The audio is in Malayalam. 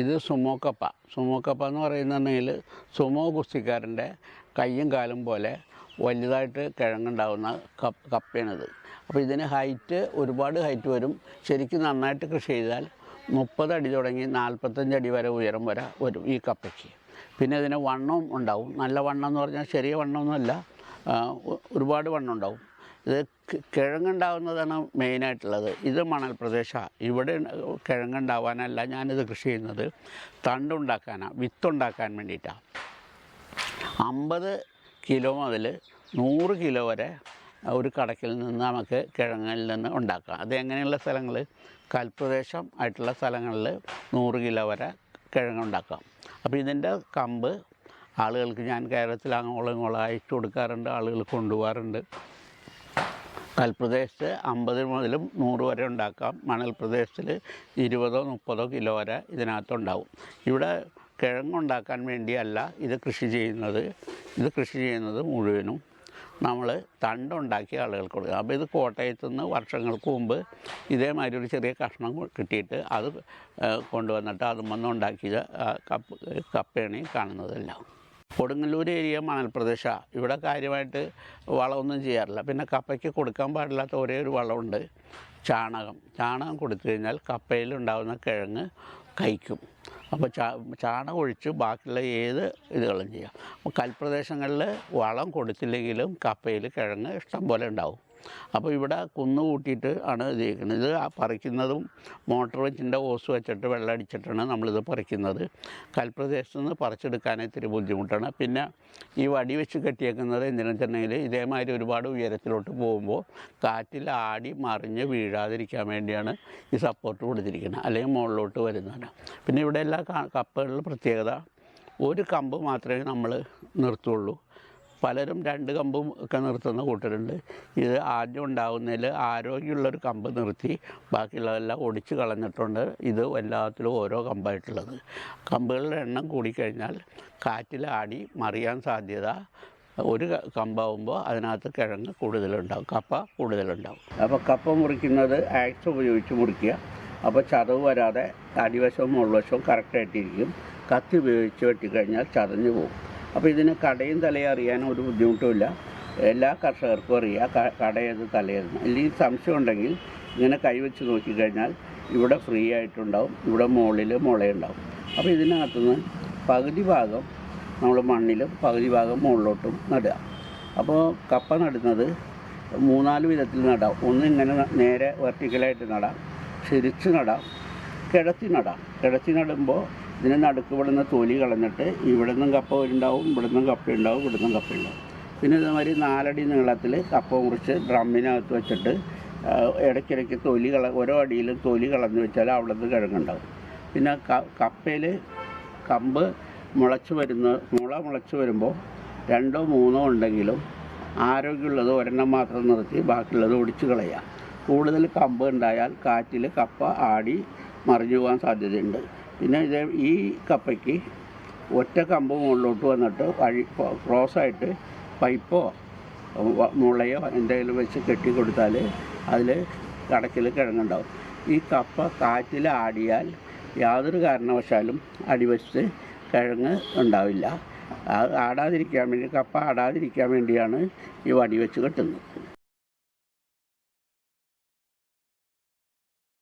ഇത് സുമോക്കപ്പ. സുമോക്കപ്പ സുമോ കപ്പ എന്ന് പറയുന്നുണ്ടെങ്കിൽ സുമോ കുസ്തിക്കാരന്റെ കയ്യും കാലും പോലെ വലുതായിട്ട് കിഴങ്ങുണ്ടാവുന്ന കപ്പ കപ്പയാണിത്. അപ്പോൾ ഇതിന് ഹൈറ്റ് ഒരുപാട് ഹൈറ്റ് വരും. ശരിക്കും നന്നായിട്ട് കൃഷി ചെയ്താൽ മുപ്പത് അടി തുടങ്ങി നാൽപ്പത്തഞ്ച് അടി വരെ ഉയരം വരെ വരും ഈ കപ്പയ്ക്ക്. പിന്നെ ഇതിന് വണ്ണവും ഉണ്ടാവും. നല്ല വണ്ണം എന്ന് പറഞ്ഞാൽ ചെറിയ വണ്ണമൊന്നുമല്ല ഒരുപാട് വണ്ണം ഉണ്ടാവും ഇത് കിഴങ്ങുണ്ടാവുന്നതാണ് മെയിനായിട്ടുള്ളത്. ഇത് മണൽ പ്രദേശമാണ് ഇവിടെ കിഴങ്ങുണ്ടാവാനല്ല ഞാനിത് കൃഷി ചെയ്യുന്നത്. തണ്ടുണ്ടാക്കാനാണ് വിത്തുണ്ടാക്കാൻ വേണ്ടിയിട്ടാണ് അമ്പത് കിലോ മുതൽ നൂറ് കിലോ വരെ ഒരു കടക്കിൽ നിന്ന് നമുക്ക് കിഴങ്ങിൽ നിന്ന് ഉണ്ടാക്കാം. അത് എങ്ങനെയുള്ള സ്ഥലങ്ങൾ കൽപ്രദേശം ആയിട്ടുള്ള സ്ഥലങ്ങളിൽ നൂറ് കിലോ വരെ കിഴങ്ങുണ്ടാക്കാം. അപ്പോൾ ഇതിന്റെ കമ്പ് ആളുകൾക്ക് ഞാൻ കേരളത്തിൽ അങ്ങോളം ഇങ്ങോളം അയച്ചു കൊടുക്കാറുണ്ട് ആളുകൾ കൊണ്ടുപോകാറുണ്ട്. കൽപ്രദേശത്ത് അമ്പത് മുതലും നൂറ് വരെ ഉണ്ടാക്കാം. മണൽ പ്രദേശത്തിൽ ഇരുപതോ മുപ്പതോ കിലോ വരെ ഇതിനകത്തുണ്ടാവും. ഇവിടെ കിഴങ്ങുണ്ടാക്കാൻ വേണ്ടിയല്ല ഇത് കൃഷി ചെയ്യുന്നത്. ഇത് കൃഷി ചെയ്യുന്നത് മുഴുവനും നമ്മൾ തണ്ടുണ്ടാക്കി ആളുകൾക്ക് കൊടുക്കുക. അപ്പോൾ ഇത് കോട്ടയത്തു നിന്ന് വർഷങ്ങൾക്ക് മുമ്പ് ഇതേമാതിരി ഒരു ചെറിയ കഷ്ണം കിട്ടിയിട്ട് അത് കൊണ്ടുവന്നിട്ട് അതുമൊന്നും ഉണ്ടാക്കിയ ആ, കപ്പ് കപ്പയാണ് കാണുന്നതെല്ലാം. കൊടുങ്ങല്ലൂർ ഏരിയ മണൽ പ്രദേശമാണ് ഇവിടെ കാര്യമായിട്ട് വളമൊന്നും ചെയ്യാറില്ല. പിന്നെ കപ്പയ്ക്ക് കൊടുക്കാൻ പാടില്ലാത്ത ഒരേ ഒരു വളമുണ്ട്. ചാണകം. ചാണകം കൊടുത്തു കഴിഞ്ഞാൽ കപ്പയിലുണ്ടാകുന്ന കിഴങ്ങ് കഴിക്കും. അപ്പോൾ ചാ ചാണകം ഒഴിച്ച് ബാക്കിയുള്ള ഏത് ഇതുകളും ചെയ്യാം. അപ്പോൾ കൽപ്രദേശങ്ങളിൽ വളം കൊടുത്തില്ലെങ്കിലും കപ്പയിൽ കിഴങ്ങ് ഇഷ്ടം പോലെ ഉണ്ടാവും. അപ്പോൾ ഇവിടെ കുന്ന് കൂട്ടിയിട്ട് ആണ് ഇത് ചെയ്യുന്നത് ഇത് ആ പറിക്കുന്നതും മോട്ടോർ വെച്ചിന്റെ ഓസ് വെച്ചിട്ട് വെള്ളം അടിച്ചിട്ടാണ് നമ്മളിത് പറിക്കുന്നത്. കൽപ്രദേശത്ത് നിന്ന് പറിച്ചെടുക്കാൻ ഇത്തിരി ബുദ്ധിമുട്ടാണ്. പിന്നെ ഈ വടി വെച്ച് കെട്ടിയേക്കുന്നത് എന്തിനാണെന്ന് വെച്ചിട്ടുണ്ടെങ്കിൽ ഇതേമാതിരി ഒരുപാട് ഉയരത്തിലോട്ട് പോകുമ്പോൾ കാറ്റിൽ ആടി മറിഞ്ഞ് വീഴാതിരിക്കാൻ വേണ്ടിയാണ് ഈ സപ്പോർട്ട് കൊടുത്തിരിക്കുന്നത്. അല്ലെങ്കിൽ മുകളിലോട്ട് വരുന്നതാണ്. പിന്നെ ഇവിടെ എല്ലാ കപ്പകളിലും പ്രത്യേകത ഒരു കമ്പ് മാത്രമേ നമ്മൾ നിർത്തുള്ളൂ. പലരും രണ്ട് കമ്പും ഒക്കെ നിർത്തുന്ന കൂട്ടരുണ്ട്. ഇത് ആദ്യം ഉണ്ടാകുന്നതിൽ ആരോഗ്യമുള്ളൊരു കമ്പ് നിർത്തി ബാക്കിയുള്ളതെല്ലാം ഒടിച്ച് കളഞ്ഞിട്ടുണ്ട്. ഇത് എല്ലാത്തിലും ഓരോ കമ്പായിട്ടുള്ളത്. കമ്പുകളുടെ എണ്ണം കൂടിക്കഴിഞ്ഞാൽ കാറ്റിലാടി മറിയാൻ സാധ്യത ഒരു കമ്പാവുമ്പോൾ അതിനകത്ത് കിഴങ്ങ് കൂടുതലുണ്ടാവും. കപ്പ കൂടുതലുണ്ടാവും. അപ്പോൾ കപ്പ മുറിക്കുന്നത് ആക്സ് ഉപയോഗിച്ച് മുറിക്കുക. അപ്പോൾ ചതവ് വരാതെ അടിവശവും മുൾവശവും കറക്റ്റായിട്ടിരിക്കും കത്തി ഉപയോഗിച്ച് വെട്ടിക്കഴിഞ്ഞാൽ ചതഞ്ഞു പോകും. അപ്പോൾ ഇതിന് കടയും തലയും അറിയാൻ ഒരു ബുദ്ധിമുട്ടുമില്ല. എല്ലാ കർഷകർക്കും അറിയാം. കടയേത് തലയെന്ന് അല്ലെങ്കിൽ സംശയം ഉണ്ടെങ്കിൽ ഇങ്ങനെ കൈവച്ച് നോക്കിക്കഴിഞ്ഞാൽ ഇവിടെ ഫ്രീ ആയിട്ടുണ്ടാവും. ഇവിടെ മുകളിൽ മുളയുണ്ടാവും. അപ്പോൾ ഇതിനകത്തുനിന്ന് പകുതി ഭാഗം നമ്മൾ മണ്ണിലും പകുതി ഭാഗം മുകളിലോട്ടും നടുക. അപ്പോൾ കപ്പ നടുന്നത് മൂന്നാൽ വിധത്തിൽ നടാം. ഒന്ന് ഇങ്ങനെ നേരെ വെർട്ടിക്കലായിട്ട് നടാം. ചിരിച്ച് നടാം. കിടത്തി നടാം. കിടത്തി നടുമ്പോൾ ഇതിന് നടുക്ക് ഇവിടുന്ന് തൊലി കളഞ്ഞിട്ട് ഇവിടെ നിന്നും കപ്പ ഉണ്ടാവും ഇവിടെ നിന്നും കപ്പ ഉണ്ടാവും ഇവിടെ നിന്നും കപ്പ ഉണ്ടാവും. പിന്നെ ഇതേമാതിരി നാലടി നീളത്തിൽ കപ്പ മുറിച്ച് ഡ്രമ്മിനകത്ത് വെച്ചിട്ട് ഇടയ്ക്കിടയ്ക്ക് തൊലി കള ഓരോ അടിയിലും തൊലി കളഞ്ഞ് വെച്ചാൽ അവിടെ നിന്ന് കിഴങ്ങുണ്ടാവും. പിന്നെ കപ്പയിൽ കമ്പ് മുളച്ച് വരുന്ന മുള മുളച്ച് വരുമ്പോൾ രണ്ടോ മൂന്നോ ഉണ്ടെങ്കിലും ആരോഗ്യമുള്ളത് ഒരെണ്ണം മാത്രം നിർത്തി ബാക്കിയുള്ളത് ഒടിച്ചു കളയുക കൂടുതൽ കമ്പ് ഉണ്ടായാൽ കാറ്റിൽ കപ്പ ആടി മറിഞ്ഞു പോകാൻ സാധ്യതയുണ്ട്. പിന്നെ ഇത് ഈ കപ്പയ്ക്ക് ഒറ്റ കമ്പ് മുകളിലോട്ട് വന്നിട്ട് വഴി ക്രോസായിട്ട് പൈപ്പോ മുളയോ എന്തെങ്കിലും വെച്ച് കെട്ടിക്കൊടുത്താൽ അതിൽ കടക്കിൽ കിഴങ്ങുണ്ടാവും. ഈ കപ്പ കാറ്റിൽ ആടിയാൽ യാതൊരു കാരണവശാലും അടിവശത്ത് കിഴങ്ങ് ഉണ്ടാവില്ല. ആടാതിരിക്കാൻ വേണ്ടി കപ്പ ആടാതിരിക്കാൻ വേണ്ടിയാണ് ഈ വടി വെച്ച് കെട്ടുന്നത്.